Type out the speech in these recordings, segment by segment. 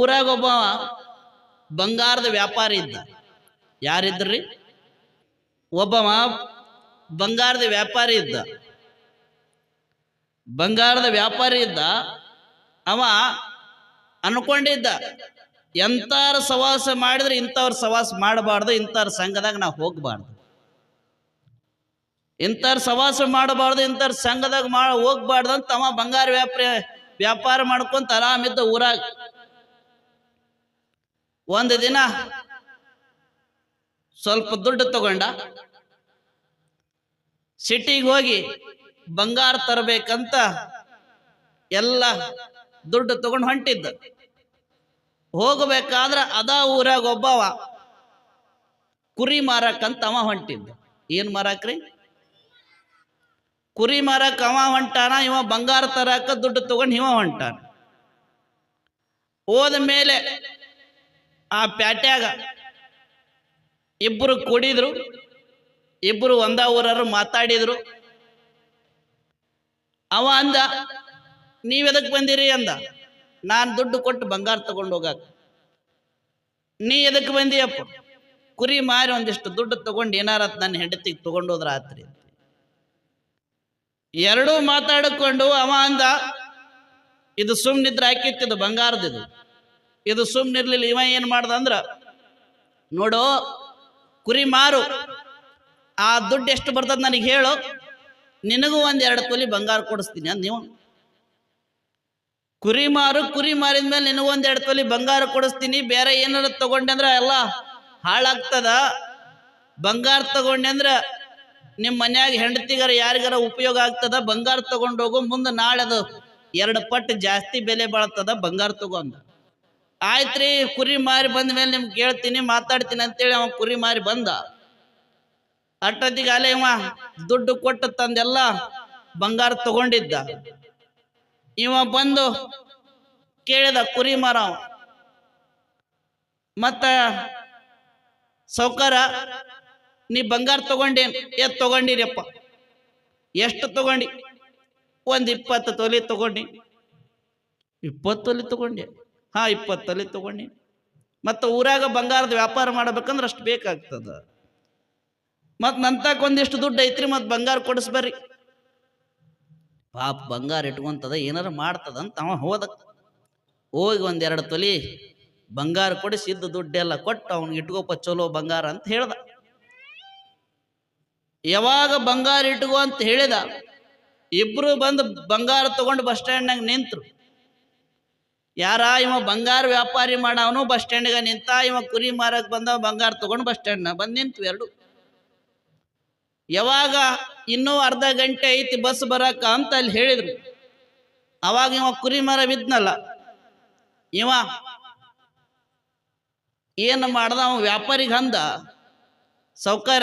ಊರಾಗ ಒಬ್ಬ ಬಂಗಾರದ ವ್ಯಾಪಾರಿ ಇದ್ದ. ಯಾರಿದ್ರಿ? ಒಬ್ಬ ಬಂಗಾರದ ವ್ಯಾಪಾರಿ ಇದ್ದ. ಬಂಗಾರದ ವ್ಯಾಪಾರಿ ಇದ್ದ. ಅವ ಅನ್ಕೊಂಡಿದ್ದ, ಎಂತಾರ ಸವಾಸ ಮಾಡಿದ್ರೆ ಇಂಥವ್ರ ಸವಾಸ ಮಾಡಬಾರ್ದು, ಇಂಥವ್ರ ಸಂಘದಾಗ ನಾವು ಹೋಗ್ಬಾರ್ದು. ಇಂಥವ್ರ ಸವಾಸ ಮಾಡಬಾರ್ದು, ಇಂಥವ್ರ ಸಂಘದಾಗ ಮಾಡ ಹೋಗ್ಬಾರ್ದು ಅಂತ ಅವ ಬಂಗಾರ ವ್ಯಾಪಾರ ವ್ಯಾಪಾರ ಮಾಡ್ಕೊಂತ ಆರಾಮಿದ್ದ ಊರಾಗ. ಒಂದು ದಿನ ಸ್ವಲ್ಪ ದುಡ್ಡು ತಗೊಂಡ ಸಿಟಿಗೆ ಹೋಗಿ ಬಂಗಾರ ತರಬೇಕಂತ ಎಲ್ಲ ದುಡ್ಡು ತಗೊಂಡು ಹೊಂಟಿದ್ದ. ಹೋಗಬೇಕಾದ್ರ ಅದ ಊರಾಗ ಒಬ್ಬವ ಕುರಿ ಮಾರಕ್ಕಂತ ಅವ ಹೊಂಟಿದ್ದ. ಏನ್ ಮಾರಾಕ್ರಿ? ಕುರಿ ಮಾರಕ್ ಅವ ಹೊಂಟಾನ, ಇವ ಬಂಗಾರ ತರಕ ದುಡ್ಡು ತಗೊಂಡು ಇವ ಹೊಂಟಾನ. ಹೋದ ಮೇಲೆ ಆ ಪ್ಯಾಟ್ಯಾಗ ಇಬ್ಬರು ಕುಡಿದ್ರು ಇಬ್ಬರು ಒಂದ ಊರರು ಮಾತಾಡಿದ್ರು. ಅವ ಅಂದ ನೀವೆದಕ್ಕೆ ಬಂದಿರಿ? ಅಂದ, ನಾನು ದುಡ್ಡು ಕೊಟ್ಟು ಬಂಗಾರ ತಗೊಂಡು ಹೋಗಾಕ. ನೀ ಎದಕ್ ಬಂದಿಯಪ್ಪ? ಕುರಿ ಮಾರಿ ಒಂದಿಷ್ಟು ದುಡ್ಡು ತಗೊಂಡು ಏನಾರ ನನ್ನ ಹೆಂಡತಿಗೆ ತಗೊಂಡು ಹೋದ್ರ ಆತ್ರಿ. ಎರಡೂ ಮಾತಾಡಿಕೊಂಡು ಅವ ಅಂದ, ಇದು ಸುಮ್ನಿದ್ರೆ ಹಾಕಿತ್ತಿದ್ದು ಬಂಗಾರದಿದು ಇದು ಸುಮ್ನಿರ್ಲಿಲ್ಲ, ಇವ ಏನ್ ಮಾಡ್ದ ಅಂದ್ರ, ನೋಡು, ಕುರಿ ಮಾರು, ಆ ದುಡ್ಡು ಎಷ್ಟು ಬರ್ತದ ನನಗೆ ಹೇಳು, ನಿನಗೂ ಒಂದ್ ಎರಡು ತೊಲಿ ಬಂಗಾರ ಕೊಡಿಸ್ತೀನಿ ಅಂದ್ ನೀವು. ಕುರಿ ಮಾರು, ಕುರಿ ಮಾರಿದ್ಮೇಲೆ ನಿನಗೂ ಒಂದ್ ಎರಡು ತೊಲಿ ಬಂಗಾರ ಕೊಡಿಸ್ತೀನಿ, ಬೇರೆ ಏನಾರ ತಗೊಂಡೆ ಅಂದ್ರ ಎಲ್ಲ ಹಾಳಾಗ್ತದ. ಬಂಗಾರ ತಗೊಂಡೆ ಅಂದ್ರ ನಿಮ್ಮ ಮನ್ಯಾಗ ಹೆಂಡತಿಗಾರ ಯಾರಿಗಾರ ಉಪಯೋಗ ಆಗ್ತದ, ಬಂಗಾರ ತಗೊಂಡೋಗು ಮುಂದ ಮುಂದೆ ನಾಳೆ ಅದು ಎರಡು ಪಟ್ಟು ಜಾಸ್ತಿ ಬೆಲೆ ಬಾಳ್ತದ, ಬಂಗಾರ ತಗೊಂಡ. ಆಯ್ತ್ರಿ, ಕುರಿ ಮಾರಿ ಬಂದ ಮೇಲೆ ನಿಮ್ಗೆ ಕೇಳ್ತೀನಿ ಮಾತಾಡ್ತೀನಿ ಅಂತೇಳಿ ಅವ ಕುರಿ ಮಾರಿ ಬಂದ. ಅಟ್ಟೊತ್ತಿಗೆ ಅಲೆ ಇವ ದುಡ್ಡು ಕೊಟ್ಟು ತಂದೆಲ್ಲ ಬಂಗಾರ ತಗೊಂಡಿದ್ದ. ಇವ ಬಂದು ಕೇಳಿದ ಕುರಿ ಮಾರ ಮತ್ತ ಸೌಕಾರ, ನೀ ಬಂಗಾರ ತಗೊಂಡೇನ್ ಎತ್ ತಗೊಂಡಿರಪ್ಪ. ಎಷ್ಟು ತಗೊಂಡಿ? ಒಂದ್ ಇಪ್ಪತ್ತು ತೊಲಿ ತಗೊಂಡಿ. ಇಪ್ಪತ್ತು ತೊಲಿ ತಗೊಂಡೆ. ಹಾ ಇಪ್ಪತ್ತು ತೊಲಿ ತಗೊಂಡಿ ಮತ್ತು ಊರಾಗ ಬಂಗಾರದ ವ್ಯಾಪಾರ ಮಾಡ್ಬೇಕಂದ್ರೆ ಅಷ್ಟು ಬೇಕಾಗ್ತದ. ಮತ್ತು ನಂತಾಕ ಒಂದಿಷ್ಟು ದುಡ್ಡು ಐತ್ರಿ, ಮತ್ತು ಬಂಗಾರ ಕೊಡಿಸ್ಬರ್ರಿ ಪಾಪ ಬಂಗಾರ ಇಟ್ಕೊಂತದ, ಏನಾರ ಮಾಡ್ತದ ಅಂತ ಅವ ಹೋದ. ಹೋಗಿ ಒಂದೆರಡು ತೊಲಿ ಬಂಗಾರ ಕೊಡಿಸಿ, ಇದ್ದ ದುಡ್ಡೆಲ್ಲ ಕೊಟ್ಟು ಅವ್ನಿಗೆ ಇಟ್ಕೋಪ ಚಲೋ ಬಂಗಾರ ಅಂತ ಹೇಳ್ದ. ಯಾವಾಗ ಬಂಗಾರ ಇಟ್ಕೋ ಅಂತ ಹೇಳಿದ, ಇಬ್ರು ಬಂದು ಬಂಗಾರ ತಗೊಂಡು ಬಸ್ ಸ್ಟ್ಯಾಂಡ್ನಾಗ ನಿಂತ್ರು. ಯಾರ ಇವ ಬಂಗಾರ ವ್ಯಾಪಾರಿ ಮಾಡವನು ಬಸ್ ಸ್ಟ್ಯಾಂಡ್ಗೆ ನಿಂತ ಇವ ಕುರಿ ಮಾರಕ್ ಬಂದ ಬಂಗಾರ ತಗೊಂಡು ಬಸ್ ಸ್ಟ್ಯಾಂಡ್ನಾಗ ಬಂದು ನಿಂತ್ವಿ ಎರಡು. ಯಾವಾಗ ಇನ್ನೂ ಅರ್ಧ ಗಂಟೆ ಐತಿ ಬಸ್ ಬರಕ ಅಂತ ಅಲ್ಲಿ ಹೇಳಿದ್ರು. ಅವಾಗ ಇವ ಕುರಿ ಮರ ಬಿದ್ನಲ್ಲ. ಇವ ಏನು ಮಾಡ್ದ ಅವ ವ್ಯಾಪಾರಿಗೆ ಅಂದ, ಸೌಕಾರ,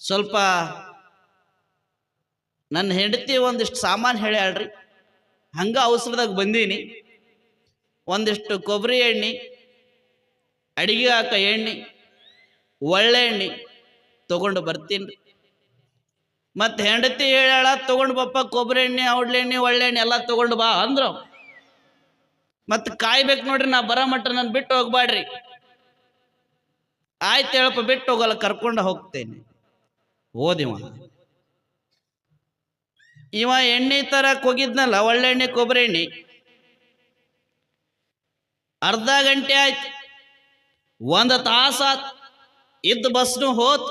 ಸ್ವಲ್ಪ ನನ್ನ ಹೆಂಡತಿ ಒಂದಿಷ್ಟು ಸಾಮಾನು ಹೇಳ್ಯಾಳ್ರಿ. ಹಂಗ ಅವಸರದಾಗ ಬಂದೀನಿ. ಒಂದಿಷ್ಟು ಕೊಬ್ಬರಿ ಎಣ್ಣೆ, ಅಡಿಗೆ ಹಾಕ ಎಣ್ಣೆ, ಒಳ್ಳೆ ಎಣ್ಣೆ ತಗೊಂಡು ಬರ್ತೀನಿ. ಮತ್ತೆ ಹೆಂಡತಿ ಹೇಳ ತಗೊಂಡು ಬಪ್ಪ ಕೊಬ್ಬರಿ ಎಣ್ಣೆ, ಔಡ್ಲೆ ಎಣ್ಣೆ, ಒಳ್ಳೆ ಎಣ್ಣೆ ಎಲ್ಲ ತಗೊಂಡು ಬಾ ಅಂದ್ರು ಮತ್ತೆ ಕಾಯ್ಬೇಕು ನೋಡ್ರಿ, ನಾ ಬರೋ ಮಟ್ಟ ನಾನು ಬಿಟ್ಟು ಹೋಗ್ಬಾಡ್ರಿ ಆಯ್ತು ಹೇಳಪ್ಪ, ಬಿಟ್ಟು ಹೋಗಲ್ಲ, ಕರ್ಕೊಂಡು ಹೋಗ್ತೇನೆ. ಓದಿವ. ಇವ ಎಣ್ಣೆ ತರ ಹೋಗಿದ್ನಲ್ಲ ಒಳ್ಳೆ ಎಣ್ಣೆ, ಕೊಬ್ಬರಿ ಎಣ್ಣೆ. ಅರ್ಧ ಗಂಟೆ ಆಯ್ತು. ಒಂದು ತಾಸಾತ್ ಇದ್ದ ಬಸ್ನು ಹೋತ್,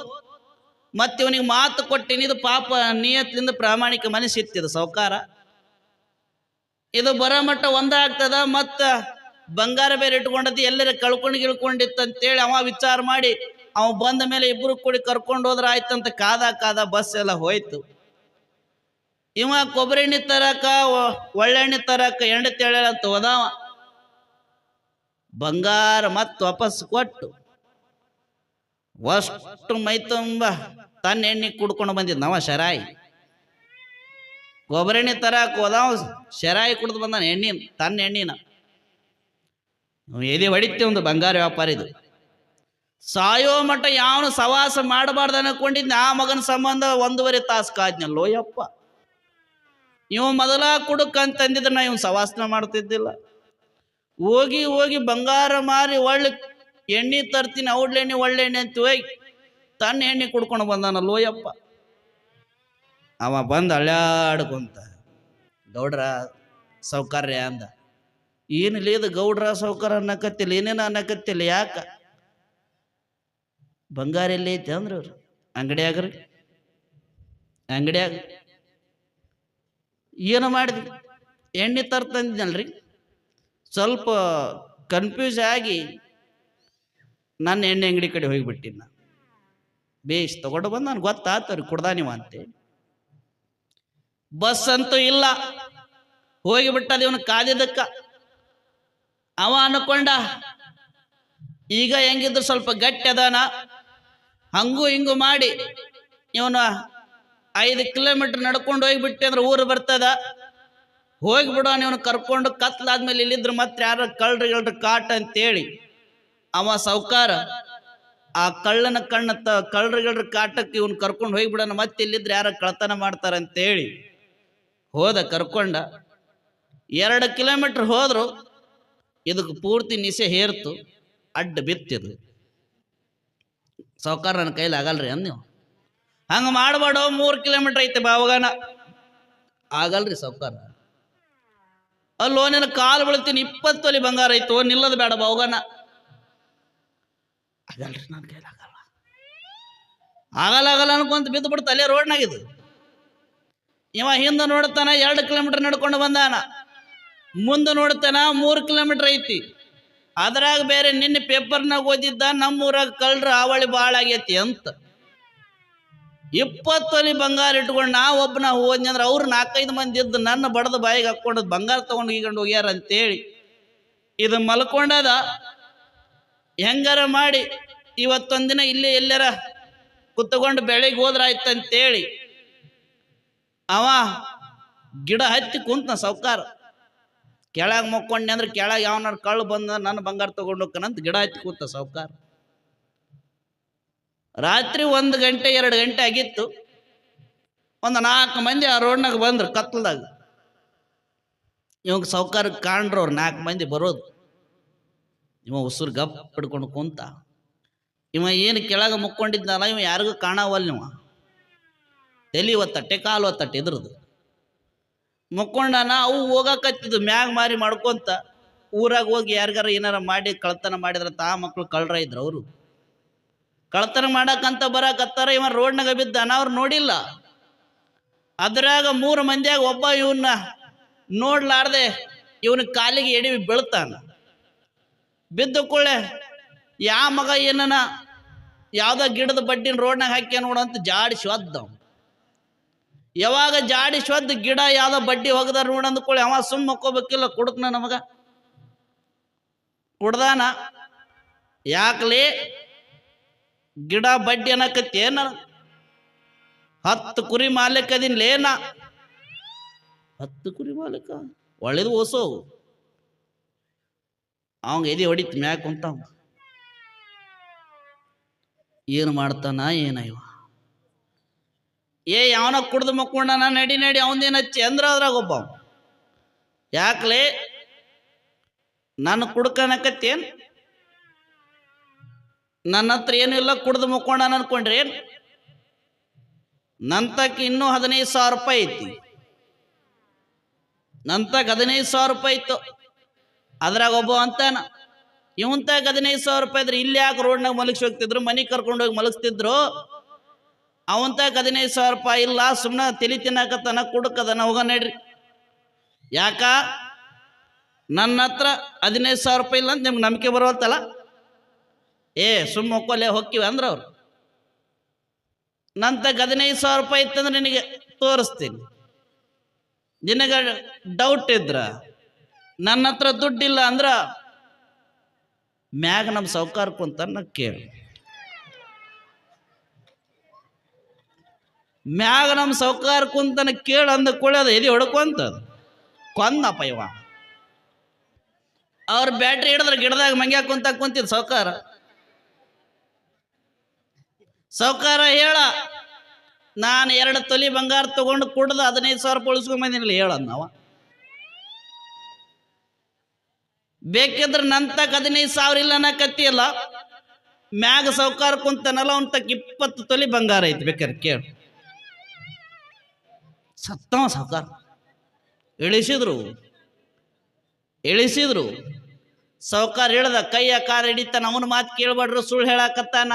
ಮತ್ತೆ ಇವನಿಗೆ ಮಾತು ಕೊಟ್ಟಿನಿ, ಇದು ಪಾಪ ನಿಯತ್ಲಿಂದ ಪ್ರಾಮಾಣಿಕ ಮನಸ್ಸಿತ್ತಿದ ಸೌಕಾರ. ಇದು ಬರೋ ಮಟ್ಟ ಒಂದಾಗ್ತದ, ಮತ್ತ ಬಂಗಾರ ಬೇರೆ ಇಟ್ಕೊಂಡದ್ದು ಎಲ್ಲರ ಕಳ್ಕೊಂಡು ಗಿಳ್ಕೊಂಡಿತ್ತಂತೇಳಿ ಅವ ವಿಚಾರ ಮಾಡಿ, ಅವ ಬಂದ ಮೇಲೆ ಇಬ್ರು ಕೂಡಿ ಕರ್ಕೊಂಡು ಹೋದ್ರ ಆಯ್ತಂತ ಕಾದ ಕಾದ ಬಸ್ ಎಲ್ಲ ಹೋಯ್ತು. ಇವ ಕೊಬ್ಬರಿ ಎಣ್ಣೆ ತರಕ ಒಳ್ಳೆಣ್ಣೆ ತರಕ ಎಣ್ಣೆ ಅಂತ ಹೋದಾವ. ಬಂಗಾರ ಮತ್ ವಾಪಸ್ ಕೊಟ್ಟು ಅಷ್ಟು ಮೈ ತುಂಬ ತನ್ನ ಎಣ್ಣೆ ಕುಡ್ಕೊಂಡು ಬಂದಿದ್ದ ನಾವ ಶರಾಯಿ. ಕೊಬ್ಬರಿ ಎಣ್ಣೆ ತರಕ ಹೋದಾವ, ಶರಾಯಿ ಕುಡ್ದು ಬಂದಾನ ಎಣ್ಣಿನ ತನ್ನ ಎಣ್ಣಿನ. ಎದೆ ಹೊಡಿತಿ ಒಂದು ಬಂಗಾರ ವ್ಯಾಪಾರಿದು ಸಾಯೋ ಮಟ್ಟ ಯಾವನು ಸವಾಸ ಮಾಡಬಾರ್ದು ಅನ್ಕೊಂಡಿದ್ನ, ಆ ಮಗನ ಸಂಬಂಧ ಒಂದೂವರೆ ತಾಸು ಕಾದ್ನಲ್ಲೋ ಯಪ್ಪ. ಇವ ಮೊದಲ ಕುಡುಕ್ ಅಂತಂದಿದ್ರೆ ನಾ ಇವ್ ಸವಾಸನ ಮಾಡ್ತಿದ್ದಿಲ್ಲ. ಹೋಗಿ ಹೋಗಿ ಬಂಗಾರ ಮಾರಿ ಒಳ್ಳೆ ಎಣ್ಣೆ ತರ್ತೀನಿ ಒಳ್ಳೆ ಎಣ್ಣೆ ಅಂತ ಹೋಗಿ ತನ್ನ ಎಣ್ಣೆ ಕುಡ್ಕೊಂಡು ಬಂದಾನ ಲೋಯಪ್ಪ. ಅವ ಬಂದು ಅಳ್ಯಾಡ್ಕೊಂತ, ಗೌಡ್ರ ಸೌಕರ್ಯ ಅಂದ. ಏನಿಲ್ಲ ಗೌಡ್ರ ಸೌಕರ್ಯ ಅನ್ನಕತ್ತಿಲ್ಲ, ಏನೇನು ಅನ್ನಕತ್ತಿಲ್ಲ, ಯಾಕ? ಬಂಗಾರ ಎಲ್ಲಿ ಐತಿ ಅಂದ್ರೆ ಅವ್ರು. ಅಂಗಡಿಯಾಗ್ರಿ, ಅಂಗಡಿಯಾಗ. ಏನು ಮಾಡಿದ್ವಿ? ಎಣ್ಣೆ ತರ್ತಂದಿನಲ್ರಿ. ಸ್ವಲ್ಪ ಕನ್ಫ್ಯೂಸ್ ಆಗಿ ನನ್ನ ಎಣ್ಣೆ ಅಂಗಡಿ ಕಡೆ ಹೋಗಿಬಿಟ್ಟಿನ ನಾನು ಬೇಷ್ ತಗೊಂಡು ಬಂದು ನನ್ಗೆ ಗೊತ್ತಾತವ್ರಿ ಕುಡ್ದಾನಿವ ಅಂತೇಳಿ ಬಸ್ ಅಂತೂ ಇಲ್ಲ. ಹೋಗಿಬಿಟ್ಟದ ಇವನು ಕಾದಿದ್ದಕ್ಕ. ಅವ ಅನ್ಕೊಂಡ, ಈಗ ಹೆಂಗಿದ್ರು ಸ್ವಲ್ಪ ಗಟ್ಟಿ ಅದಾನ. ಹಂಗೂ ಹಿಂಗೂ ಮಾಡಿ, ಇವನ ಐದು ಕಿಲೋಮೀಟರ್ ನಡ್ಕೊಂಡು ಹೋಗ್ಬಿಟ್ಟೆ ಅಂದ್ರೆ ಊರು ಬರ್ತದ? ಹೋಗ್ಬಿಡೋಣ ನೀವು ಕರ್ಕೊಂಡು ಕತ್ಲಾದ್ಮೇಲೆ ಇಲ್ಲಿದ್ರ ಮತ್ತೆ ಯಾರು ಕಳ್ರಿ ಗಳ್ರಿ ಕಾಟ ಅಂತೇಳಿ ಅವ ಸೌಕಾರ ಆ ಕಳ್ಳನ ಕಣ್ಣ ತ ಕಳ್ರಿಗಳ್ರ ಕಾಟಕ್ಕೆ ಇವನು ಕರ್ಕೊಂಡು ಹೋಗ್ಬಿಡೋಣ ಮತ್ತೆ ಇಲ್ಲಿದ್ರೆ ಯಾರ ಕಳ್ತನ ಮಾಡ್ತಾರ ಅಂತೇಳಿ ಹೋದ ಕರ್ಕೊಂಡ. ಎರಡು ಕಿಲೋಮೀಟರ್ ಹೋದ್ರು, ಇದಕ್ಕೆ ಪೂರ್ತಿ ನಿಸೆ ಹೇರ್ತು, ಅಡ್ಡ ಬಿತ್ತಿದ್ರು ಸಾವುಕಾರ ನನ್ನ ಕೈಲಿ ಆಗಲ್ರಿ ಅಂದ್ ನೀವು? ಹಂಗೆ ಮಾಡಬೇಡ, ಮೂರು ಕಿಲೋಮೀಟರ್ ಐತೆ ಬಾವಗಾನ ಆಗಲ್ರಿ ಸೌಕಾರ ಅಲ್ಲೋ ನಿನ್ನ ಕಾಲು ಬೀಳ್ತೀನಿ, ಇಪ್ಪತ್ತು ಅಲ್ಲಿ ಬಂಗಾರ ಐತೋ, ನಿಲ್ಲದ ಬೇಡ ಬಾವಗಾನ ಆಗಲ್ರಿ ನನ್ನ ಕೈಲಿ ಆಗಲ್ಲ ಆಗಲ್ಲ ಆಗಲ್ಲ ಅನ್ಕೊಂತ ಬಿದ್ದು ಬಿಡ್ತು, ಅಲ್ಲೇ ರೋಡ್ನಾಗಿದ್ದು ಇವ ಹಿಂದೆ ನೋಡ್ತಾನ, ಎರಡು ಕಿಲೋಮೀಟರ್ ನಡ್ಕೊಂಡು ಬಂದಾನ. ಮುಂದೆ ನೋಡ್ತಾನ, ಮೂರು ಕಿಲೋಮೀಟರ್ ಐತಿ. ಅದ್ರಾಗ ಬೇರೆ ನಿನ್ನೆ ಪೇಪರ್ನಾಗ ಓದಿದ್ದ, ನಮ್ಮೂರಾಗ ಕಳ್ರ ಆವಳಿ ಭಾಳ ಆಗೈತಿ ಅಂತ. ಇಪ್ಪತ್ತು ತೊಲಿ ಬಂಗಾರ ಇಟ್ಕೊಂಡು ನಾ ಒಬ್ಬನ ಹೋದ್ನಿ ಅಂದ್ರೆ ಅವ್ರು ನಾಲ್ಕೈದು ಮಂದಿ ಇದ್ದು ನನ್ನ ಬಡದ ಬಾಯಿಗೆ ಹಾಕ್ಕೊಂಡು ಬಂಗಾರ ತಗೊಂಡು ಈಗಂಡು ಹೋಗ್ಯಾರ ಅಂತೇಳಿ. ಇದು ಮಲ್ಕೊಂಡದ. ಹೆಂಗಾರ ಮಾಡಿ ಇವತ್ತೊಂದಿನ ಇಲ್ಲಿ ಎಲ್ಲಾರ ಕುತ್ಕೊಂಡು ಬೆಳಿಗ್ಗೆ ಹೋದ್ರಾಯ್ತು ಅಂತೇಳಿ ಅವ ಗಿಡ ಹತ್ತಿ ಕುಂತ ಸೌಕಾರ ಕೆಳಗೆ ಮಕ್ಕೊಂಡೆ ಅಂದ್ರೆ ಕೆಳಗೆ ಯಾವನಾರು ಕಳ್ಳು ಬಂದ ನನ್ನ ಬಂಗಾರ ತಗೊಂಡು ಹೋಗ್ಕನಂತ ಗಿಡ ಹತ್ತಿ ಕೂತ ಸೌಕಾರ ರಾತ್ರಿ ಒಂದು ಗಂಟೆ, ಎರಡು ಗಂಟೆ ಆಗಿತ್ತು. ಒಂದು ನಾಲ್ಕು ಮಂದಿ ಆ ರೋಡ್ನಾಗ ಬಂದ್ರು ಕತ್ಲದಾಗ ಇವಾಗ ಸೌಕಾರಕ್ಕೆ ಕಾಣ್ರು ಅವ್ರು ನಾಲ್ಕು ಮಂದಿ ಬರೋದು. ಇವ ಉಸಿರು ಗಪ್ ಹಿಡ್ಕೊಂಡು ಕುಂತ. ಇವ ಏನು ಕೆಳಗೆ ಮುಕ್ಕೊಂಡಿದ್ನಲ್ಲ, ಇವ ಯಾರಿಗೂ ಕಾಣವಲ್ ಇವ. ತಲೆ ಒತ್ತಟ್ಟೆ, ಕಾಲು ಒತ್ತಟ್ಟೆ ಇದ್ರದು. ಮುಕ್ಕೊಂಡಾನ ಅವು ಹೋಗಕತ್ತಿದ್ದು, ಮ್ಯಾಗ ಮಾರಿ ಮಾಡ್ಕೊಂತ. ಊರಾಗ ಹೋಗಿ ಯಾರಿಗಾರ ಏನಾರ ಮಾಡಿ ಕಳ್ತನ ಮಾಡಿದ್ರ ತಾ ಮಕ್ಳು ಕಳ್ರ ಇದ್ರು ಅವರು. ಕಳ್ತನ ಮಾಡಕ್ಕಂತ ಬರಕತ್ತಾರ ಇವ ರೋಡ್ನಾಗ ಬಿದ್ದ ಅವ್ರು ನೋಡಿಲ್ಲ. ಅದ್ರಾಗ ಮೂರು ಮಂದಿಯಾಗ ಒಬ್ಬ ಇವನ್ನ ನೋಡ್ಲಾರ್ದೆ ಇವನ ಕಾಲಿಗೆ ಎಡಿ ಬೀಳ್ತಾನ. ಬಿದ್ದ ಕೂಡಲೇ, ಯಾ ಮಗ ಏನನ ಯಾವ್ದ ಗಿಡದ ಬಡ್ಡಿನ ರೋಡ್ನಾಗ ಹಾಕ್ಯ ನೋಡು ಅಂತ ಜಾಡಿ ಒದ್ದ ಯಾವಾಗ ಜಾಡಿ ಒದ್ದು ಗಿಡ ಯಾವ್ದ ಬಡ್ಡಿ ಹೋಗದ ನೋಡು ಅಂದ್ಕೊಳ್ಳಿ ಅವ ಸುಮ್ಮ ಮಕ್ಕೋಬೇಕಿಲ್ಲ ಕುಡಕ್ನ ನಮಗ. ಕುಡ್ದಾನ. ಯಾಕಲಿ ಗಿಡ ಬಡ್ಡಿ ಅನ್ನಕತ್ತೇನ? ಹತ್ತು ಕುರಿ ಮಾಲೀಕದಿನ್ ಲೇನ? ಹತ್ತು ಕುರಿ ಮಾಲೀಕ? ಒಳ್ಳೇದು ಓಸೋ ಅವಂಗ ಎದೆ ಹೊಡಿತು ಮ್ಯಾಕ್ ಕುಂತಾವ. ಏನು ಮಾಡ್ತಾನ, ಏನ ಇವ? ಏ, ಯಾವನ ಕುಡ್ದು ಮಕ್ಕೊಂಡನ? ನಡಿ ನಡಿ ಅವನೇನ ಹಚ್ಚಿ? ಅಂದ್ರ ಅದ್ರಾಗ ಒಬ್ಬ ಯಾಕಲೇ? ನನ್ನ ಕುಡ್ಕನಕತ್ತೇನ್? ನನ್ನ ಹತ್ರ ಏನೂ ಇಲ್ಲ, ಕುಡಿದು ಮುಕ್ಕೊಂಡಾನ ಅನ್ಕೊಂಡ್ರಿ ನಂತಕ್ಕೆ ಇನ್ನೂ ಹದಿನೈದು ಸಾವಿರ ರೂಪಾಯಿ ಐತಿ. ನಂತಕ್ಕೆ ಹದಿನೈದು ಸಾವಿರ ರೂಪಾಯಿ ಇತ್ತು. ಅದ್ರಾಗ ಒಬ್ಬ ಅಂತಾನ, ಇವಂತಾಗ ಹದಿನೈದು ಸಾವಿರ ರೂಪಾಯಿ ಇದ್ರೆ ಇಲ್ಲಿ ಯಾಕೆ ರೋಡ್ನಾಗ ಮಲಗಿಸಿ ಹೋಗ್ತಿದ್ರು? ಮನೆಗೆ ಕರ್ಕೊಂಡು ಹೋಗಿ ಮಲಗಿಸ್ತಿದ್ರು? ಅವಂತಾಗ ಹದಿನೈದು ಸಾವಿರ ರೂಪಾಯಿ ಇಲ್ಲ ಸುಮ್ಮನೆ ತಲೆ ತಿನ್ನಕತ್ತನ ಕುಡುಕದನ ಹೋಗ ನಡ್ರಿ. ಯಾಕ? ನನ್ನ ಹತ್ರ ಹದಿನೈದು ಸಾವಿರ ರೂಪಾಯಿ ಇಲ್ಲ ಅಂತ ನಿಮ್ಗೆ ನಂಬಿಕೆ ಬರುವತ್ತಲ್ಲ ಏ, ಸುಮ್ಮ ಒಕ್ಕೊಲೆ ಹೊಕ್ಕಿವಿ ಅಂದ್ರೆ ಅವ್ರು. ನಂತ ಹದಿನೈದು ಸಾವಿರ ರೂಪಾಯಿ ಇತ್ತಂದ್ರೆ ನಿನಗೆ ತೋರಿಸ್ತೀನಿ. ನಿನಗೆ ಡೌಟ್ ಇದ್ರ, ನನ್ನ ಹತ್ರ ದುಡ್ಡಿಲ್ಲ ಅಂದ್ರ ಮ್ಯಾಗ ನಮ್ಮ ಸೌಕಾರ ಕುಂತಾನ ಕೇಳು. ಮ್ಯಾಗ ನಮ್ಮ ಸೌಕಾರ ಕುಂತನ ಕೇಳು ಅಂದ ಕುಳಿಯೋದು ಎದೆ ಹೊಡ್ಕೊಂತ ಕೊಂದಪ್ಪ ಇವ. ಅವ್ರ ಬ್ಯಾಟ್ರಿ ಹಿಡಿದ್ರೆ ಗಿಡದಾಗ ಮಂಗ್ಯಾಗ ಕುಂತ ಕುಂತಿದ್ ಸಾವ್ಕಾರ. ಸಾವ್ಕಾರ ಹೇಳ. ನಾನು ಎರಡು ತೊಲಿ ಬಂಗಾರ ತಗೊಂಡು ಕುಡ್ದು ಹದಿನೈದು ಸಾವಿರ ರೂಪಾಯಿ ಉಳಿಸ್ಕೊಂಡ್ ಬಂದಿನಿಲ್ಲ ಹೇಳದ್ ನಾವ ಬೇಕಿದ್ರೆ ನಂತಕ ಹದಿನೈದು ಸಾವಿರ ಇಲ್ಲ ಅನ್ನಕತ್ತಿಯಲ್ಲ ಮ್ಯಾಗ ಸಾವ್ಕಾರ ಕುಂತನಲ್ಲ, ಅವನ್ ತಕ್ಕ ಇಪ್ಪತ್ತು ತೊಲಿ ಬಂಗಾರ ಐತಿ ಬೇಕಾರೆ ಕೇಳು. ಸತ್ತವ ಸಾವ್ಕಾರ. ಇಳಿಸಿದ್ರು. ಇಳಿಸಿದ್ರು. ಸಾವ್ಕಾರ ಹೇಳ್ದ, ಕೈಯ ಕಾರ್ ಹಿಡಿತಾನ, ಅವನ ಮಾತು ಕೇಳ್ಬೇಡ್ರು ಸುಳ್ಳು ಹೇಳಾಕತ್ತಾನ.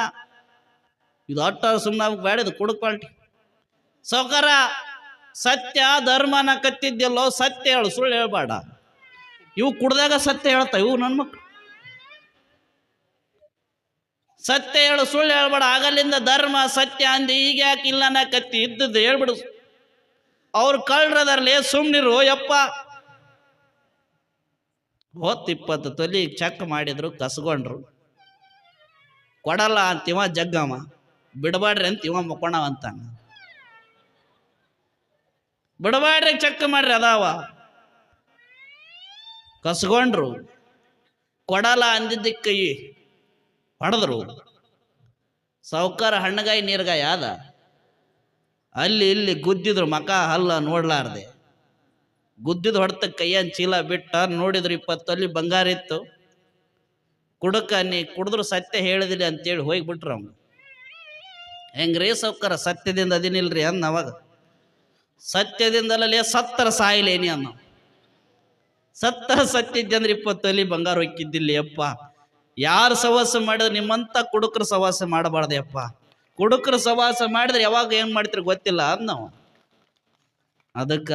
ಇದು ಅಟ್ಟ ಸುಮ್ಮನೆ ಬೇಡದು ಕೊಡು ಕ್ವಾಲಿಟಿ ಸಾವ್ಕಾರ, ಸತ್ಯ ಧರ್ಮನ ಕತ್ತಿದ್ದೆಲ್ಲೋ ಸತ್ಯ ಹೇಳು, ಸುಳ್ಳು ಹೇಳ್ಬೇಡ. ಇವು ಕುಡ್ದಾಗ ಸತ್ಯ ಹೇಳ್ತಾ ಇವು ನನ್ನ ಮಕ್ಳು. ಸತ್ಯ ಹೇಳು, ಸುಳ್ಳು ಹೇಳ್ಬೇಡ ಆಗಲಿಂದ ಧರ್ಮ, ಸತ್ಯ ಅಂದಿ, ಈಗ ಯಾಕೆ ಇಲ್ಲ ನಾ ಕತ್ತಿ, ಇದ್ದದ್ದು ಹೇಳ್ಬಿಡು. ಅವ್ರು ಕಳ್ರದರ್ಲಿ, ಸುಮ್ನಿರು, ಯಪ್ಪ. ಹೊತ್ತು ಇಪ್ಪತ್ತು ತೊಲಿ ಚೆಕ್ ಮಾಡಿದ್ರು ಕಸ್ಕೊಂಡ್ರು ಕೊಡಲ್ಲ ಅಂತಿವ ಜಗ್ಗಮ್ಮ ಬಿಡಬಾಡ್ರಿ ಅಂತ ಇವ ಮಕ್ಕೊಣವ ಅಂತಾನ ಬಿಡಬಾಡ್ರಿ, ಚೆಕ್ ಮಾಡ್ರಿ ಅದಾವ. ಕಸ್ಕೊಂಡ್ರು ಕೊಡಲ ಅಂದಿದ್ದಕ್ಕೆ ಕೈ ಹೊಡೆದ್ರು. ಸಾವುಕಾರ ಹಣ್ಣಗಾಯಿ ನೀರ್ಗಾಯಿ ಆದ. ಅಲ್ಲಿ ಇಲ್ಲಿ ಗುದ್ದಿದ್ರು, ಮಕ ಹಲ್ಲ ನೋಡ್ಲಾರ್ದೆ. ಗುದ್ದಿದ ಹೊಡೆತ ಕೈಯನ್ ಚೀಲ ಬಿಟ್ಟ, ನೋಡಿದ್ರು ಇಪ್ಪತ್ತಲ್ಲಿ ಬಂಗಾರ ಇತ್ತು. ಕುಡಕ, ನೀ ಕುಡಿದ್ರು ಸತ್ಯ ಹೇಳಿದಿಲ್ಲ ಅಂತೇಳಿ ಹೋಗ್ಬಿಟ್ರು ಅವ್ನು. ಹೆಂಗ್ರಿ ಸೌಕರ? ಸತ್ಯದಿಂದ ಅದಿನಿಲ್ರಿ ಅನ್ನ ಅವಾಗ ಸತ್ಯದಿಂದಲೇ ಸತ್ತರ ಸಾಯಿಲೇನಿ ಅನ್ನ ಸತ್ತರ ಸತ್ಯ ಇದ್ದಂದ್ರೆ ಇಪ್ಪತ್ತಲ್ಲಿ ಬಂಗಾರ ಹೊಕ್ಕಿದ್ದಿಲ್ಲ, ಯಪ್ಪ. ಯಾರು ಸವಾಸ ಮಾಡಿದ್ರೆ ನಿಮ್ಮಂತ ಕುಡುಕರು ಸವಾಸ ಮಾಡಬಾರ್ದು, ಯಪ್ಪ. ಕುಡುಕರು ಸವಾಸ ಮಾಡಿದ್ರೆ ಯಾವಾಗ ಏನು ಮಾಡ್ತೀರಿ ಗೊತ್ತಿಲ್ಲ ಅದ್ ನಾವು. ಅದಕ್ಕ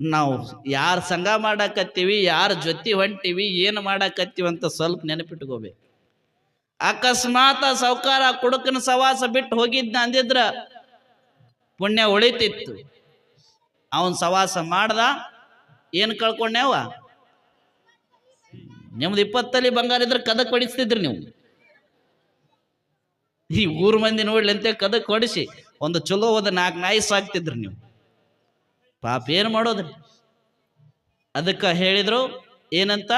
ನಾವು ಯಾರು ಸಂಘ ಮಾಡಾಕತ್ತೀವಿ, ಯಾರ ಜೊತೆ ಹೊಂಟಿವಿ, ಏನು ಮಾಡಾಕತ್ತೀವಿ ಅಂತ ಸ್ವಲ್ಪ ನೆನಪಿಟ್ಕೋಬೇಕು. ಅಕಸ್ಮಾತ್ ಸೌಕಾರ ಕುಡುಕನ ಸವಾಸ ಬಿಟ್ಟು ಹೋಗಿದ್ನ ಅಂದಿದ್ರ ಪುಣ್ಯ ಉಳಿತಿತ್ತು. ಅವನ್ ಸವಾಸ ಮಾಡ್ದ, ಏನು ಕಳ್ಕೊಂಡ್ಯಾವ ನಿಮ್ದು ಇಪ್ಪತ್ತಲ್ಲಿ ಬಂಗಾರ ಇದ್ರೆ ಕದಕ್ ಹೊಡಿಸ್ತಿದ್ರಿ ನೀವು. ಈ ಊರ್ ಮಂದಿ ನೋಡ್ಲಿ ಅಂತ ಕದಕ್ ಹೊಡಿಸಿ, ಒಂದು ಚಲೋ ಹೋದ ನಾಲ್ಕು ನಾಯಿ ಸಾಕ್ತಿದ್ರಿ ನೀವು. ಪಾಪ ಏನು ಮಾಡೋದ್ರಿ? ಅದಕ್ಕೆ ಹೇಳಿದ್ರು, ಏನಂತ?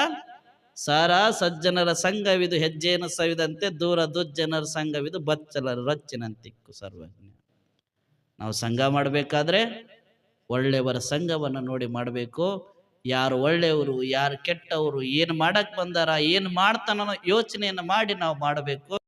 ಸಾರ ಸಜ್ಜನರ ಸಂಘವಿದು ಹೆಜ್ಜೆಯನ್ನು ಸವಿದಂತೆ ದೂರ ದುಜ್ಜನರ ಸಂಘವಿದು ಬಚ್ಚಲರ ರಚ್ಚಿನಂತಿಕ್ಕು ಸರ್ವಜ್ಞ. ನಾವು ಸಂಘ ಮಾಡಬೇಕಾದ್ರೆ ಒಳ್ಳೆಯವರ ಸಂಘವನ್ನು ನೋಡಿ ಮಾಡಬೇಕು. ಯಾರು ಒಳ್ಳೆಯವರು, ಯಾರು ಕೆಟ್ಟವರು, ಏನು ಮಾಡಕ್ಕೆ ಬಂದಾರ, ಏನು ಮಾಡ್ತಾನೋ ಯೋಚನೆಯನ್ನು ಮಾಡಿ ನಾವು ಮಾಡಬೇಕು.